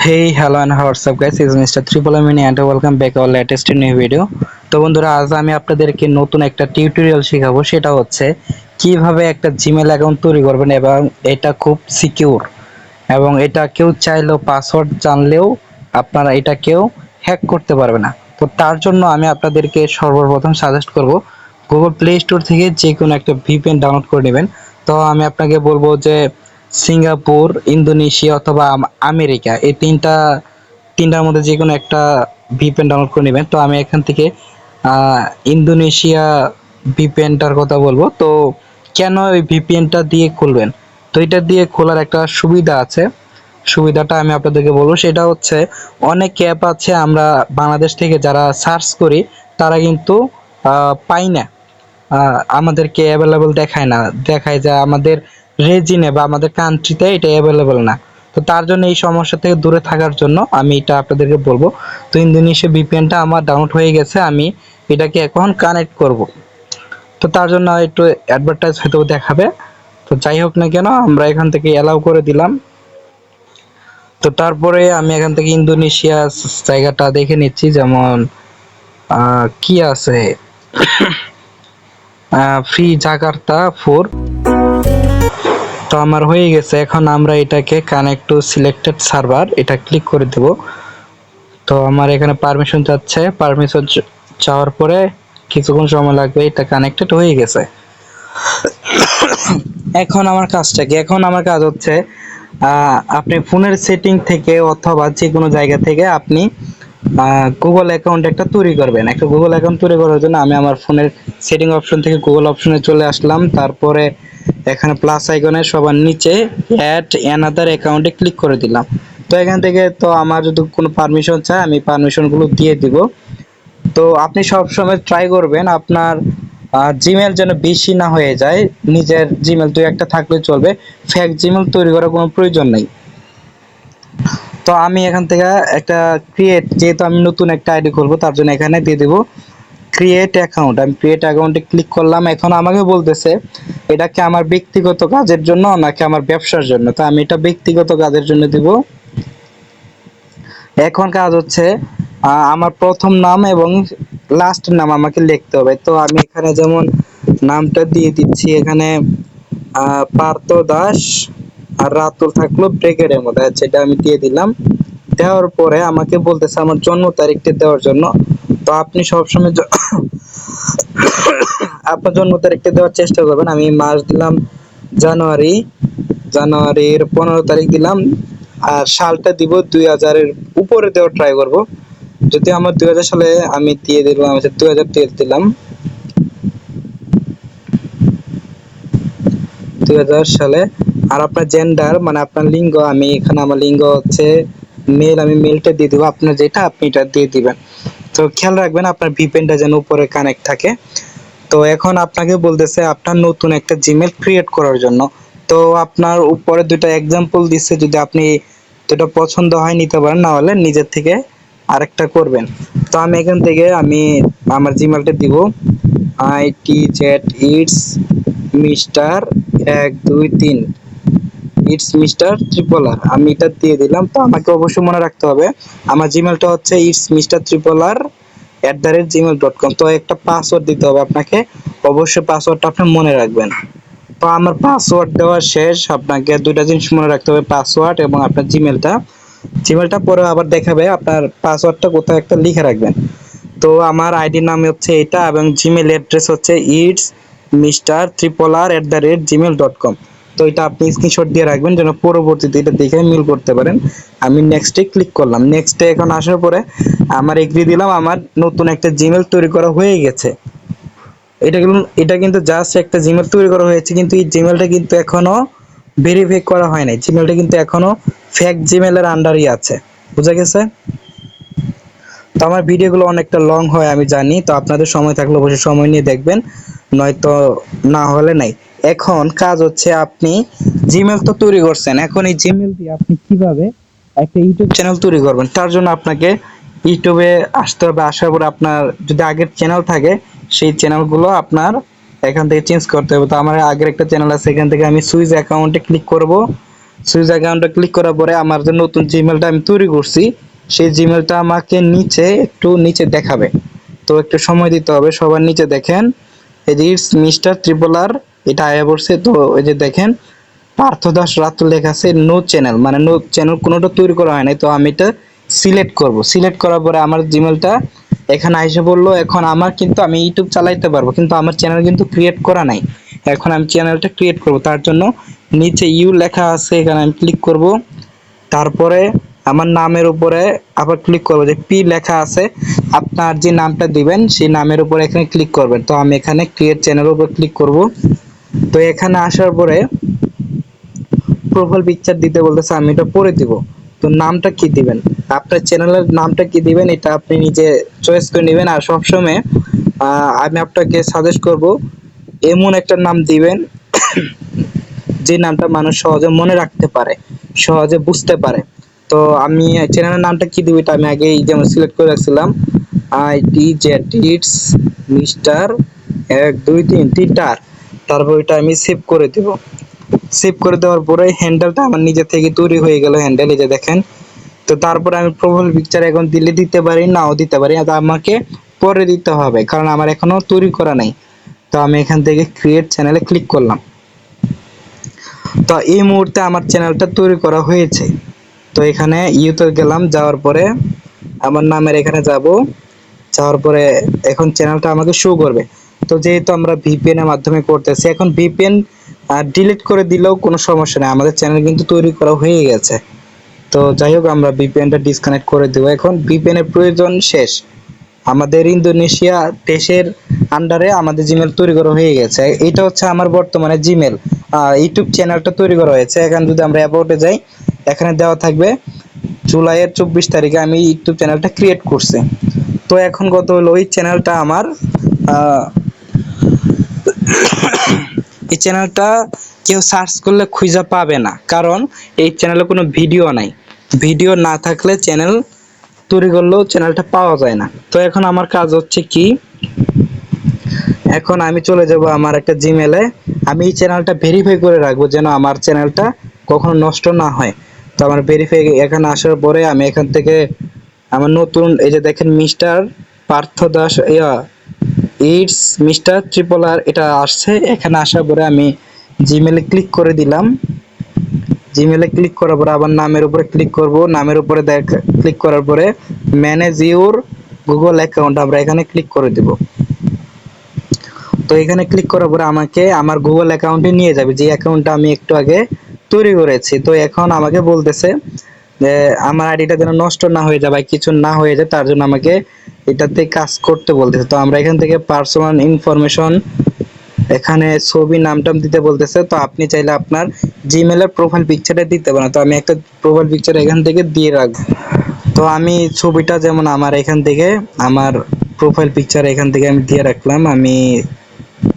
Hello and what's up, guys? It's Mr. Triple M and welcome back our latest new video. তো বন্ধুরা, আজ আমি আপনাদেরকে নতুন একটা টিউটোরিয়াল শেখাবো সেটা হচ্ছে কীভাবে একটা জিমেল অ্যাকাউন্ট তৈরি করবেন এবং এটা খুব সিকিউর এবং এটা কেউ চাইলেও পাসওয়ার্ড জানলেও আপনারা এটা কেউ হ্যাক করতে পারবে না তো তার জন্য আমি আপনাদেরকে সর্বপ্রথম সাজেস্ট করব গুগল প্লে স্টোর থেকে যে কোনো একটা ভিপিএন ডাউনলোড করে নেবেন তো আমি আপনাকে বলব যে সিঙ্গাপুর, ইন্দোনেশিয়া অথবা আমেরিকা, এই তিনটা, তিনটার মধ্যে যে কোনো একটা ভিপিএন ডাউনলোড করে নেবেন। তো আমি এখান থেকে ইন্দোনেশিয়া ভিপিএনটার কথা বলব। তো কেন এই ভিপিএনটা দিয়ে খুলবেন? তো এটা দিয়ে খোলার একটা সুবিধা আছে। সুবিধাটা আমি আপনাদেরকে বলব, সেটা হচ্ছে অনেক অ্যাপ আছে, আমরা বাংলাদেশ থেকে যারা সার্চ করি, তারা কিন্তু পাই না। আমাদেরকে অ্যাভেলেবল দেখায় না। দেখায় যে আমাদের রেজিনে বা আমাদের কান্ট্রিতে এটা অ্যাভেলেবল না। তো তার জন্য এই সমস্যা থেকে দূরে থাকার জন্য আমি এটা আপনাদেরকে বলব। তো ইন্দোনেশিয়া ভিপিএনটা আমার ডাউনলোড হয়ে গেছে, আমি এটাকে এখন কানেক্ট করব। তো তার জন্য একটু অ্যাডভার্টাইজ হয়তো দেখাবে। তো যাই হোক না কেন, আমরা এখান থেকে অ্যালাউ করে দিলাম। তো তারপরে আমি এখান থেকে ইন্দোনেশিয়া জায়গাটা দেখে নিচ্ছি, যেমন কি আছে? ফ্রি জাকার্তা ফোর তো আমার হয়ে গেছে। এখন আমরা এটাকে কানেক্ট টু সিলেক্টেড সার্ভার এটা ক্লিক করে দেব। তো আমার এখানে পারমিশন যাচ্ছে। পারমিশন চাওয়ার পরে কিছুক্ষণ সময় লাগবে, এটা কানেক্টেড হয়ে গেছে। এখন আমার কাজটা কি? এখন আমার কাজ হচ্ছে আপনি ফোনের সেটিং থেকে অথবা যে কোনো জায়গা থেকে আপনি গুগল অ্যাকাউন্ট একটা তৈরি করবেন। একটা গুগল অ্যাকাউন্ট তৈরি করার জন্য আমি আমার ফোনের সেটিং অপশন থেকে গুগল অপশনে চলে আসলাম। তারপরে এখানে প্লাস আইকনের সবার নিচে অ্যাড অ্যানাদার অ্যাকাউন্টে ক্লিক করে দিলাম। তো এখান থেকে তো আমার যদি কোনো পারমিশন চাই আমি পারমিশনগুলো দিয়ে দিব। তো আপনি সব সময় ট্রাই করবেন আপনার জিমেল যেন বেশি না হয়ে যায়। নিজের জিমেল দুই একটা থাকলে চলবে। ফেক জিমেল তৈরি করার কোনো প্রয়োজন নেই। তো আমি এখান থেকে একটা ক্রিয়েট যেহেতু আমি নতুন একটা আইডি খুলবো, তার জন্য এখানে দিয়ে দেবো। ক্রিয়েট অ্যাকাউন্ট আমি ক্রিয়েট অ্যাকাউন্টে ক্লিক করলাম, এখন আমাকে বলতেছে, এটা কি আমার ব্যক্তিগত কাজের জন্য নাকি আমার ব্যবসার জন্য? তো আমি এটা ব্যক্তিগত কাজের জন্য দিব। এখন কাজ হচ্ছে আমার প্রথম নাম এবং লাস্ট নাম আমাকে লিখতে হবে। তো আমি এখানে যেমন নামটা দিয়ে দিচ্ছি, এখানে পার্থ দাস আর রাতুল থাকল ব্রেকেটের মধ্যে। আচ্ছা এটা আমি দিয়ে দিলাম। দেওয়ার পরে আমাকে বলতেছে আমার জন্ম তারিখটা দেওয়ার জন্য। তো আপনি সবসময় আপনার জন্ম তারিখটা দেওয়ার চেষ্টা করবেন। আমি মাস দিলাম জানুয়ারি। জানুয়ারির পনেরো তারিখ দিলাম। আর সালটা দিব দুই হাজারের উপরে দেওয়ার ট্রাই করব। যদি আমার দুই হাজার সালে আমি দিয়ে দিলাম দুই হাজার তেইশ দিলাম। দুই হাজার সালে। আর আপনার জেন্ডার মানে আপনার লিঙ্গ, আমি এখানে আমার লিঙ্গ হচ্ছে মেল আমি মেলটা দিয়ে দেবো। আপনার যেটা, আপনি এটা দিয়ে দিবেন। তো খেয়াল রাখবেন আপনার ভিপেনটা যেন উপরে কানেক্ট থাকে। তো এখন আপনাকে বলতেছে আপনার নতুন একটা জিমেল ক্রিয়েট করার জন্য। তো আপনার উপরে দুটো এক্সাম্পল দিচ্ছে যদি আপনি দুটো পছন্দ হয় নিতে পারেন, না হলে নিজের থেকে আরেকটা করবেন। তো আমি এখান থেকে আমি আমার জিমেলটা দিব। I T Z it's mister এক, দুই, তিন। ইটস মিস্টার ট্রিপল আর আমি এটা দিয়ে দিলাম, তো আমাকে অবশ্যই মনে রাখতে হবে। আমার জিমেলটা হচ্ছে it's mister triple R at the rate gmail dot com তো একটা পাসওয়ার্ড দিতে হবে আপনাকে। অবশ্যই পাসওয়ার্ডটা আপনি মনে রাখবেন। তো আমার পাসওয়ার্ড দেওয়া শেষ। আপনাকে দুইটা জিনিস মনে রাখতে হবে পাসওয়ার্ড এবং আপনার জিমেলটা জিমেলটা পরে আবার দেখাবে আপনার পাসওয়ার্ডটা কোথাও একটা লিখে রাখবেন। তো আমার আইডি নাম হচ্ছে এটা এবং জিমেল অ্যাড্রেস হচ্ছে it's mister triple R at the rate gmail dot com তো এটা আপনি স্ক্রিনশট দিয়ে রাখবেন যেন পরবর্তীতে এটা দেখে মিল করতে পারেন। আমি নেক্সটে ক্লিক করলাম। নেক্সটে এখন আসার পরে আমার এগ্রি দিলাম, আমার নতুন একটা জিমেল তৈরি করা হয়ে গেছে। এটা কিন্তু এটা কিন্তু জাস্ট একটা জিমেল তৈরি করা হয়েছে, কিন্তু এই জিমেলটা কিন্তু এখনও ভেরিফাই করা হয় নাই। জিমেলটা কিন্তু এখনও ফ্যাক জিমেলের আন্ডারই আছে। বুঝা গেছে? তো আমার ভিডিওগুলো অনেকটা লং হয়, আমি জানি। তো আপনাদের সময় থাকলে অবশ্যই সময় নিয়ে দেখবেন, নয়তো না হলে নাই। এখন কাজ হচ্ছে আপনি জিমেল তো তৈরি করছেন। এখন এই জিমেল দিয়ে আপনি কীভাবে একটা ইউটিউব চ্যানেল তৈরি করবেন? তার জন্য আপনাকে ইউটিউবে আসতে হবে। আসার পরে আপনার যদি আগের চ্যানেল থাকে, সেই চ্যানেলগুলো আপনার এখান থেকে চেঞ্জ করতে হবে। তো আমার আগের একটা চ্যানেল আছে, এখান থেকে আমি সুইচ অ্যাকাউন্টে ক্লিক করব। সুইচ অ্যাকাউন্টে ক্লিক করার পরে আমার যে নতুন জিমেলটা আমি তৈরি করছি সেই জিমেলটা আমাকে নিচে, একটু নিচে দেখাবে। তো একটু সময় দিতে হবে, সবার নিচে দেখেন। এই যে ইটস মিস্টার ট্রিপল আর এটা আয়া পড়ছে, তো এই যে দেখেন, পার্থ দাস রাত্র লেখা আছে নো চ্যানেল মানে নো চ্যানেল কোনোটা তৈরি করা হয় নাই, তো আমি এটা সিলেক্ট করব। সিলেক্ট করার পরে আমার জিমেলটা এখানে এসে বলল এখন আমার কিন্তু আমি ইউটিউব চালাইতে পারব, কিন্তু আমার চ্যানেল কিন্তু ক্রিয়েট করা নাই। এখন আমি চ্যানেলটা ক্রিয়েট করব, তার জন্য নিচে ইউ লেখা আছে, এখানে আমি ক্লিক করব। তারপরে আমার নামের উপরে আবার ক্লিক করব যে পি লেখা আছে, আপনার যে নামটা দিবেন, সেই নামের উপরে এখানে ক্লিক করবেন। তো আমি এখানে ক্রিয়েট চ্যানেলের উপর ক্লিক করব। তো এখানে আসার পরে প্রোফাইল পিকচার দিতে বলতেছে, আমি এটা পরে দিব। তো নামটা কি দিবেন? আপনার চ্যানেলের নামটা কি দিবেন? এটা আপনি নিজে চয়েস করে নেবেন। আর সবসময় আমি আপনাকে সাজেস্ট করব, এমন একটা নাম দিবেন, যে নামটা মানুষ সহজে মনে রাখতে পারে, সহজে বুঝতে পারে। তো আমি চ্যানেলের নামটা কি দিব এটা আমি আগেই যেমন সিলেক্ট করে রাখছিলাম। I T Z it's mister এক, দুই, তিন, তিনটার। তারপর এটা আমি সেভ করে দিব। সেভ করে দেওয়ার পরে হ্যান্ডেলটা আমার নিজে থেকে তৈরি হয়ে গেল হ্যান্ডেল এই যে দেখেন। তো তারপরে আমি প্রোফাইল পিকচার এখন দিলে দিতে পারি, নাও দিতে পারি আমাকে পরে দিতে হবে, কারণ আমার এখনও তৈরি করা নাই। তো আমি এখান থেকে ক্রিয়েট চ্যানেলে ক্লিক করলাম। তো এই মুহূর্তে আমার চ্যানেলটা তৈরি করা হয়েছে। তো এখানে ইউতে গেলাম, যাওয়ার পরে আমার নামের এখানে যাব। যাওয়ার পরে এখন চ্যানেলটা আমাকে শো করবে। তো যেহেতু আমরা ভিপিএন এর মাধ্যমে করতেছি, এখন ভিপিএন ডিলিট করে দিলেও কোনো সমস্যা নেই। আমাদের চ্যানেল কিন্তু তৈরি করা হয়ে গেছে। তো যাই হোক, আমরা ভিপিএনটা ডিসকানেক্ট করে দেবো। এখন ভিপিএন এর প্রয়োজন শেষ। আমাদের ইন্দোনেশিয়া দেশের আন্ডারে আমাদের জিমেল তৈরি করা হয়ে গেছে। এটা হচ্ছে আমার বর্তমানে জিমেল ইউটিউব চ্যানেলটা তৈরি করা হয়েছে। এখন যদি আমরা অ্যাবাউটে যাই এখানে দেওয়া থাকবে, জুলাইয়ের চব্বিশ তারিখে আমি ইউটিউব চ্যানেলটা ক্রিয়েট করছি। তো এখন কত হলো ওই চ্যানেলটা আমার এই চ্যানেলটা কেউ সার্চ করলে খুঁজে পাবে না, কারণ এই চ্যানেলে কোনো ভিডিও নাই। ভিডিও না থাকলে চ্যানেল তৈরি করলেও চ্যানেলটা পাওয়া যায় না। তো এখন আমার কাজ হচ্ছে কি, এখন আমি চলে যাব আমার একটা জিমেলে আমি এই চ্যানেলটা ভেরিফাই করে রাখব যেন আমার চ্যানেলটা কখনো নষ্ট না হয়। তো আমার ভেরিফাই এখানে আসার পরে আমি এখান থেকে আমার নতুন এই যে দেখেন mister Partha Das, yeah it's mister triple R এটা আসছে। এখানে আসার পরে আমি জিমেলে ক্লিক করে দিলাম। জিমেলে ক্লিক করার পরে আবার নামের উপরে ক্লিক করব। নামের উপরে দেখ ক্লিক করার পরে ম্যানেজ ইউর গুগল অ্যাকাউন্ট আমরা এখানে ক্লিক করে দিব। তো এখানে ক্লিক করার পরে আমাকে আমার গুগল অ্যাকাউন্টে নিয়ে যাবে। যে অ্যাকাউন্টটা আমি একটু আগে তৈরি করেছি। তো এখন আমাকে বলতেছে যে, আমার আইডিটা যেন নষ্ট না হয়ে যায় বা কিছু না হয়ে যায়, তার জন্য আমাকে এটাতে কাজ করতে বলতেছে। তো আমরা এখান থেকে পার্সোনাল ইনফরমেশন এখানে ছবি, নামটাম দিতে বলতেছে। তো আপনি চাইলে আপনার জিমেলের প্রোফাইল পিকচারটা দিতে পারেন। তো আমি একটা প্রোফাইল পিকচার এখান থেকে দিয়ে রাখব। তো আমি ছবিটা যেমন আমার এখান থেকে, আমার প্রোফাইল পিকচার এখান থেকে আমি দিয়ে রাখলাম। আমি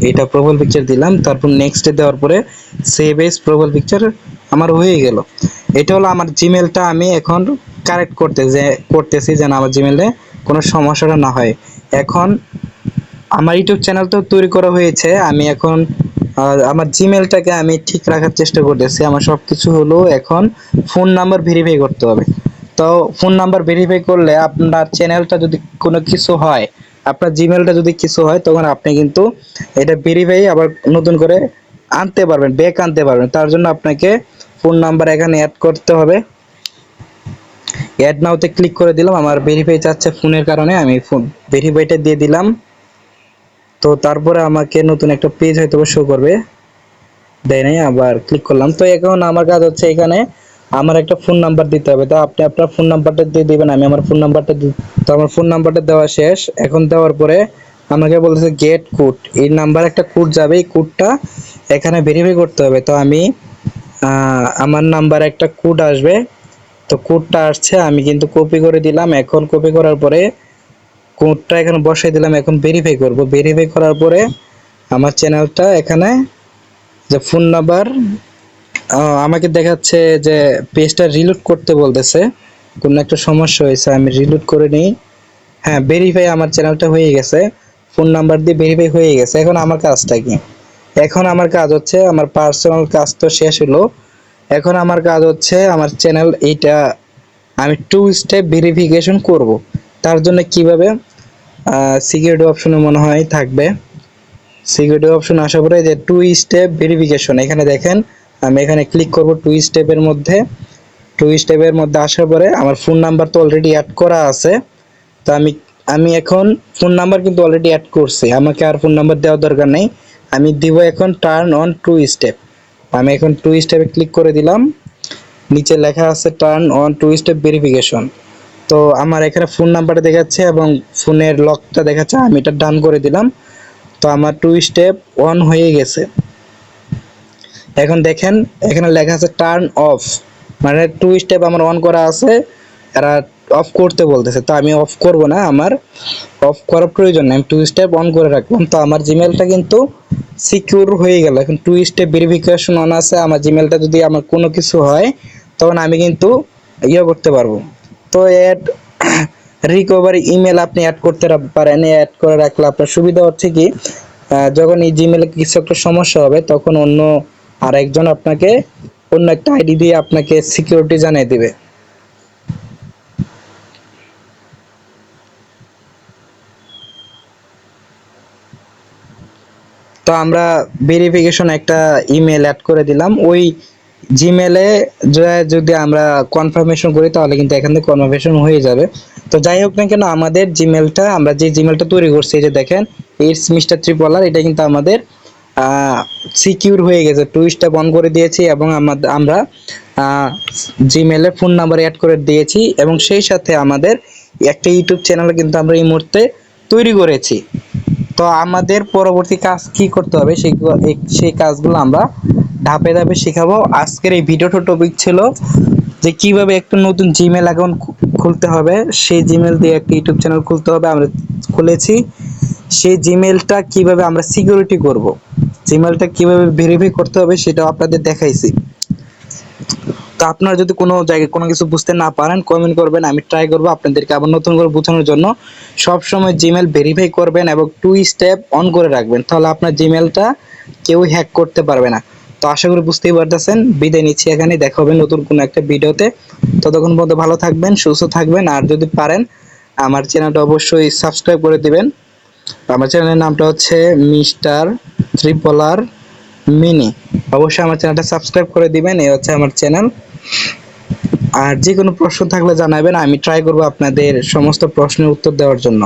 এটা প্রোফাইল পিকচার দিলাম, তারপর নেক্সট দেওয়ার পরে সেভ এস প্রোফাইল পিকচার আমার হয়ে গেল। এটা হলো আমার জিমেলটা আমি এখন কারেক্ট করতে যে, করতেছি যেন আমার জিমেলে কোনো সমস্যাটা না হয়। এখন আমার ইউটিউব চ্যানেল তো তৈরি করা হয়েছে, আমি এখন আমার জিমেলটাকে আমি ঠিক রাখার চেষ্টা করতেছি। আমার সব কিছু হলো এখন ফোন নাম্বার ভেরিফাই করতে হবে। তো ফোন নাম্বার ভেরিফাই করলে আপনার চ্যানেলটা যদি কোনো কিছু হয় আপনার জিমেলটা যদি কিছু হয়, তখন আপনি কিন্তু এটা ভেরিফাই আবার নতুন করে আনতে পারবেন ব্যাক আনতে পারবেন। তার জন্য আপনাকে ফোন নাম্বার এখানে অ্যাড করতে হবে। অ্যাড নাওতে ক্লিক করে দিলাম। আমার ভেরিফাই চাচ্ছে ফোনের কারণে, আমি ফোন ভেরিফাইটা দিয়ে দিলাম। তো তারপরে আমাকে নতুন একটা পেজ হয়তো শো করবে। দেয় নাই, আবার ক্লিক করলাম। তো এখন আমার কাজ হচ্ছে এখানে আমার একটা ফোন নাম্বার দিতে হবে। তো আপনি আপনার ফোন নাম্বারটা দিয়ে দিবেন, আমি আমার ফোন নাম্বারটা তো আমার ফোন নাম্বারটা দেওয়া শেষ। এখন দেওয়ার পরে আমাকে বলতেছে গেট কোড এই নাম্বার একটা কোড যাবে, এই কোডটা এখানে ভেরিফাই করতে হবে। তো আমি আমার নাম্বার একটা কোড আসবে। তো কোডটা আসছে, আমি কিন্তু কপি করে দিলাম। এখন কপি করার পরে কোডটা এখানে বসাই দিলাম, এখন ভেরিফাই করব। ভেরিফাই করার পরে আমার চ্যানেলটা এখানে যে ফোন নাম্বার আমাকে দেখাচ্ছে যে পেজটা রিলোড করতে বলতেছে। কোনো একটা সমস্যা হয়েছে, আমি রিলোড করে নিই। হ্যাঁ ভেরিফাই আমার চ্যানেলটা হয়ে গেছে। ফোন নাম্বার দিয়ে ভেরিফাই হয়ে গেছে। এখন আমার কাজটা কি? এখন আমার কাজ হচ্ছে, আমার পার্সোনাল কাজ তো শেষ হলো। এখন আমার কাজ হচ্ছে, আমার চ্যানেল এইটা আমি টু স্টেপ ভেরিফিকেশন করব। তার জন্য কীভাবে? সিকিউরিটি অপশনে মনে হয় থাকবে। সিকিউরিটি অপশন আসার পরে যে টু স্টেপ ভেরিফিকেশন এখানে দেখেন আমি এখানে ক্লিক করব টু স্টেপের মধ্যে। টু স্টেপের মধ্যে আসার পরে আমার ফোন নাম্বার তো অলরেডি অ্যাড করা আছে। তো আমি আমি এখন ফোন নাম্বার কিন্তু অলরেডি অ্যাড করছি। আমাকে আর ফোন নাম্বার দেওয়ার দরকার নেই। আমি দিব এখন টার্ন অন টু স্টেপ আমি এখন টু স্টেপে ক্লিক করে দিলাম। নিচে লেখা আছে turn on two step verification তো আমার এখানে ফোন নাম্বারটা দেখাচ্ছে এবং ফোনের লকটা দেখাচ্ছে। আমি এটা ডান করে দিলাম। তো আমার টু স্টেপ অন হয়ে গেছে। এখন দেখেন, এখানে লেখা আছে টার্ন অফ মানে টু স্টেপ আমার অন করা আছে, এরা অফ করতে বলতেছে, তো আমি অফ করব না আমার অফ করার প্রয়োজন নেই, আমি টু স্টেপ অন করে রাখলাম, তো আমার জিমেলটা কিন্তু সিকিউর হয়ে গেল, এখন টু স্টেপ ভেরিফিকেশন অন আছে, আমার জিমেলটা যদি আমার কোনো কিছু হয়, তখন আমি কিন্তু ইয়ে করতে পারব। তো অ্যাড রিকভারি ইমেল আপনি অ্যাড করতে পারেন অ্যাড করে রাখলে আপনার সুবিধা হচ্ছে কি যখন এই জিমেলে কিছু একটা সমস্যা হবে, তখন অন্য আরেকজন আপনাকে অন্য একটা আইডি দিয়ে আপনাকে সিকিউরিটি জানিয়ে দিবে। তো আমরা ভেরিফিকেশন একটা ইমেল অ্যাড করে দিলাম। ওই জিমেলে যদি আমরা কনফার্মেশন করি, তাহলে কিন্তু এখান থেকে কনফার্মেশন হয়ে যাবে। তো যাই হোক না কেন, আমাদের জিমেলটা আমরা যে জিমেলটা তৈরি করছি, এই যে দেখেন ইটস মিস্টার ত্রিপলার এটা কিন্তু আমাদের সিকিউর হয়ে গেছে। টু বন্ধ করে দিয়েছি এবং আমরা জিমেলে ফোন নাম্বার অ্যাড করে দিয়েছি এবং সেই সাথে আমাদের একটা ইউটিউব চ্যানেল কিন্তু আমরা এই মুহূর্তে তৈরি করেছি। তো আমাদের পরবর্তী কাজ কি করতে হবে? সেই সেই কাজগুলো আমরা ধাপে ধাপে শেখাবো। আজকের এই ভিডিওটা টপিক ছিল যে কীভাবে একটা নতুন জিমেল অ্যাকাউন্ট খুলতে হবে। সেই জিমেল দিয়ে একটা ইউটিউব চ্যানেল খুলতে হবে। আমরা খুলেছি। সেই জিমেলটা কীভাবে আমরা সিকিউরিটি করব? জিমেলটা কীভাবে ভেরিফাই করতে হবে সেটাও আপনাদের দেখাইছি। তো আপনারা যদি কোনো জায়গায় কোনো কিছু বুঝতে না পারেন কমেন্ট করবেন, আমি ট্রাই করব আপনাদেরকে আবার নতুন করে বোঝানোর জন্য। সব সময় জিমেল ভেরিফাই করবেন এবং টু স্টেপ অন করে রাখবেন, তাহলে আপনার জিমেলটা কেউ হ্যাক করতে পারবে না। তো আশা করি বুঝতেই পারতেছেন, বিদায় নিচ্ছি এখানে, দেখা হবে নতুন কোনো একটা ভিডিওতে। ততক্ষণ পর্যন্ত ভালো থাকবেন, সুস্থ থাকবেন, আর যদি পারেন, আমার চ্যানেলটা অবশ্যই সাবস্ক্রাইব করে দিবেন। আমার চ্যানেলের নামটা হচ্ছে মিস্টার ত্রিপলার মিনি অবশ্যই আমার চ্যানেলটা সাবস্ক্রাইব করে দিবেন, এই হচ্ছে আমার চ্যানেল। আর যে কোনো প্রশ্ন থাকলে জানাবেন, আমি ট্রাই করব আপনাদের সমস্ত প্রশ্নের উত্তর দেওয়ার জন্য।